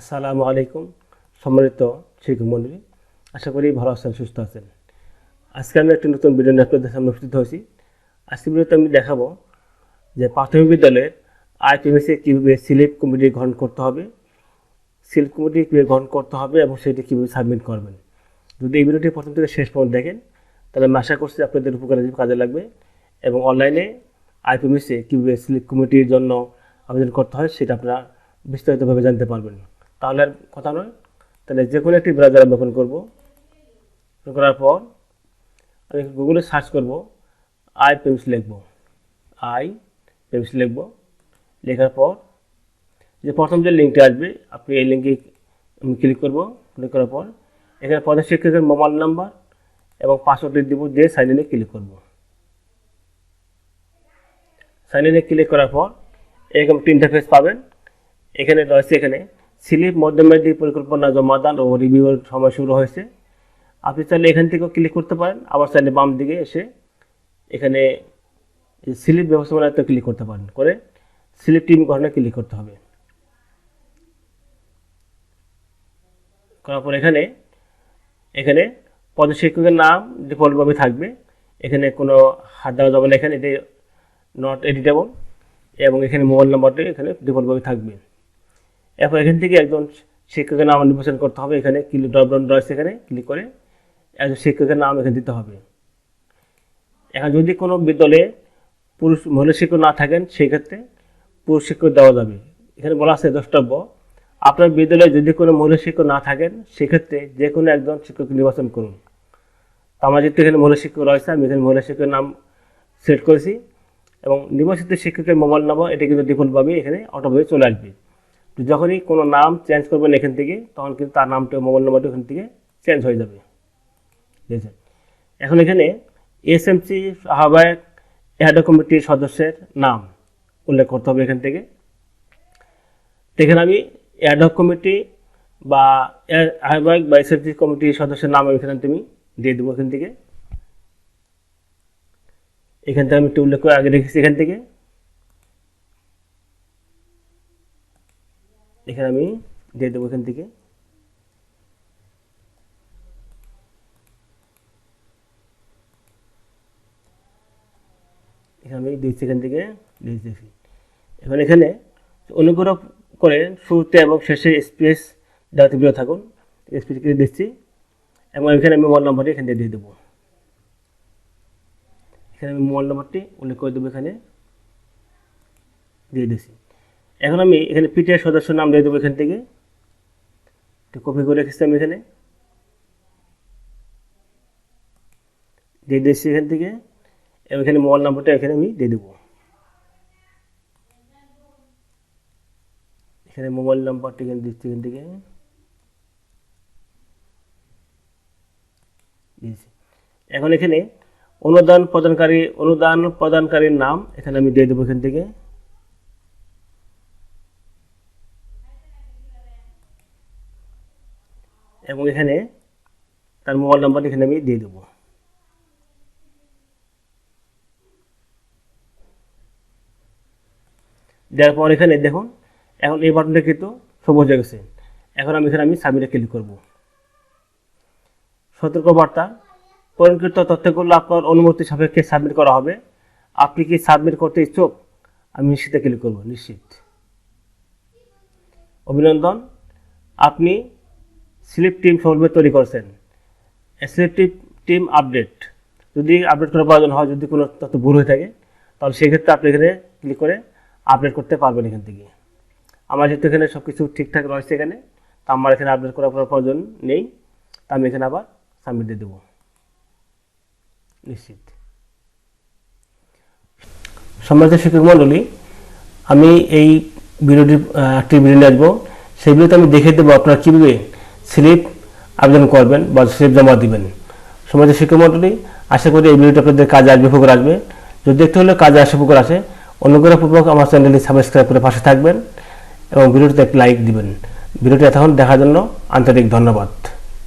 আসসালামু আলাইকুম, সম্মানিত শিক্ষক মন্ডলী আশা করি ভালো আছেন, সুস্থ আছেন। আজকে আমি একটি নতুন ভিডিও নিয়ে আপনাদের সামনে উপস্থিত হয়েছি। আজকে ভিডিওতে আমি দেখাবো যে প্রাথমিক বিদ্যালয়ের আইপিএমএসে কীভাবে সিলেক্ট কমিটি গ্রহণ করতে হবে, সিলেক্ট কমিটি কীভাবে গ্রহণ করতে হবে এবং সেটি কীভাবে সাবমিট করবেন। যদি এই ভিডিওটি প্রথম থেকে শেষ পর্যন্ত দেখেন, তাহলে আমি আশা করছি আপনাদের উপকারে কাজে লাগবে এবং অনলাইনে আইপিএমএসে কীভাবে সিলেক্ট কমিটির জন্য আবেদন করতে হয়, সেটা আপনারা বিস্তারিতভাবে জানতে পারবেন। তাহলে আর কথা নয়। তাহলে যে কোনো একটি ব্রাউজার আমি ওপেন করব। করার পর আমি গুগলে সার্চ করব আই পেমস লিখব। আই পেমস লিখব। লেখার পর যে প্রথম যে লিঙ্কটা আসবে, আপনি এই লিঙ্কে আমি ক্লিক করব। ক্লিক করার পর এখানে প্রধান শিক্ষকের মোবাইল নাম্বার এবং পাসওয়ার্ডটি দিব, দিয়ে সাইন ইনে ক্লিক করব। সাইন ইনে ক্লিক করার পর এরকম একটি ইন্টারফেস পাবেন। এখানে রয়েছে এখানে স্লিপ মধ্যমেয়াদী পরিকল্পনা জমাদান ও রিভিউয়ের সময় শুরু হয়েছে। আপনি চাইলে এখান থেকেও ক্লিক করতে পারেন। আবার চাইলে বাম দিকে এসে এখানে স্লিপ ব্যবস্থাপনাতে ক্লিক করতে পারেন। করে স্লিপ টিম গঠনে ক্লিক করতে হবে। করার পর এখানে এখানে পদশিক্ষকের নাম ডিফল্টভাবে থাকবে। এখানে কোনো হাত দেওয়া যাবে না এখানে এটি নট এডিটেবল এবং এখানে মোবাইল নাম্বারটি এখানে ডিফল্টভাবে থাকবে। এরপর এখান থেকে একজন শিক্ষকের নাম নির্বাচন করতে হবে। এখানে ক্লিক ড্রপডাউন রয়েছে এখানে? ক্লিক করে একজন শিক্ষকের নাম এখানে দিতে হবে। এখন যদি কোনো বিদ্যালয়ে পুরুষ মহিলা শিক্ষক না থাকেন, সেই ক্ষেত্রে পুরুষ শিক্ষক দেওয়া যাবে। এখানে বলা আছে দ্রষ্টব্য, আপনার বিদ্যালয়ে যদি কোনো মহিলা শিক্ষক না থাকেন সেক্ষেত্রে যে কোনো একজন শিক্ষক নির্বাচন করুন। আমার যেহেতু এখানে মহিলা শিক্ষক রয়েছে, আমি এখানে মহিলা শিক্ষকের নাম সেট করেছি এবং নির্বাচিত শিক্ষকের মোবাইল নাম্বার, এটা কিন্তু ডিফল্টভাবে এখানে অটোভাবে চলে আসবে। তো যখনই কোনো নাম চেঞ্জ করবেন এখান থেকে, তখন কিন্তু তার নামটা মোবাইল নাম্বারটা এখান থেকে চেঞ্জ হয়ে যাবে। দেখছেন? এখন এখানে এসএমসি আহ্বায়ক এহাডা কমিটির সদস্যের নাম উল্লেখ করতে হবে এখান থেকে। এখানে আমি অ্যাডহক কমিটি বা আহ্বায়ক বা এস এসএমসি কমিটির সদস্যের নাম এখানে তুমি দিয়ে দেবো এখান থেকে। এখান থেকে আমি একটু উল্লেখ করে আগে রেখেছি এখান থেকে। এখানে আমি দিয়ে দেবো এখান থেকে। এখানে আমি দিচ্ছি এখান থেকে দিয়েছি এখন এখানে অনুগ্রহ করে শুরুতে এবং শেষে স্পেস দেওয়াতে বিরত থাকুন। স্পেস দিচ্ছি এবং এখানে আমি মোবাইল নম্বরটি এখানে দিয়ে দেবো। এখানে আমি মোবাইল নম্বরটি উল্লেখ করে দেবো এখানে। দিয়ে দিচ্ছি। এখন আমি এখানে পিটিআই সদস্য নাম দিয়ে দেবো এখান থেকে। একটু কপি করে রেখেছি আমি এখানে। দিয়ে দিচ্ছি এখান থেকে। এবং এখানে মোবাইল নাম্বারটা এখানে আমি দিয়ে দেবো। এখানে মোবাইল নাম্বারটা এখানে দিচ্ছি এখান থেকে। দিয়েছি। এখন এখানে অনুদান প্রদানকারী অনুদান প্রদানকারীর নাম এখানে আমি দিয়ে দেবো এখান থেকে। এবং এখানে তার মোবাইল নাম্বার এখানে আমি দিয়ে দেবো। দেওয়ার পর এখানে দেখুন, এখন এই বাটনটা কিন্তু সবুজ হয়ে গেছে। এখন আমি এখানে আমি সাবমিটে ক্লিক করব। সতর্কবার্তা, পরিণকৃত তথ্যগুলো আপনার অনুমতি সাপেক্ষে সাবমিট করা হবে। আপনি কি সাবমিট করতে ইচ্ছুক? আমি নিশ্চিতে ক্লিক করব, নিশ্চিত। অভিনন্দন, আপনি স্লিপ টিম সফলভাবে তৈরি করছেন। Slip team team update. যদি আপডেট করার প্রয়োজন হয়, যদি কোনো তথ্য ভুল হয়ে থাকে, তাহলে সেক্ষেত্রে আপনি এখানে ক্লিক করে আপডেট করতে পারবেন এখান থেকে। আমার যেহেতু এখানে সব কিছু ঠিকঠাক রয়েছে এখানে, তা আমার এখানে আপডেট করার কোনো প্রয়োজন নেই। তা আমি এখানে আবার সাবমিট দিয়ে দেবো। নিশ্চিত। সম্মানিত শিক্ষক মণ্ডলী, আমি এই ভিডিওটি একটি ভিডিও নিয়ে আসব। ভিডিওতে আমি দেখে দেবো আপনারা কীভাবে স্লিপ আবেদন করবেন বা স্লিপ জমা দিবেন। সমাজ শিক্ষামন্ডলী, আশা করি এই ভিডিওটি আপনাদের কাজে আসবে, উপকার আসবে। যদি দেখতে হলে কাজে আসে, উপকার আসে, অনুগ্রহপূর্বক আমার চ্যানেলটি সাবস্ক্রাইব করে পাশে থাকবেন এবং ভিডিওটিতে একটি লাইক দিবেন। ভিডিওটি এতক্ষণ দেখার জন্য আন্তরিক ধন্যবাদ।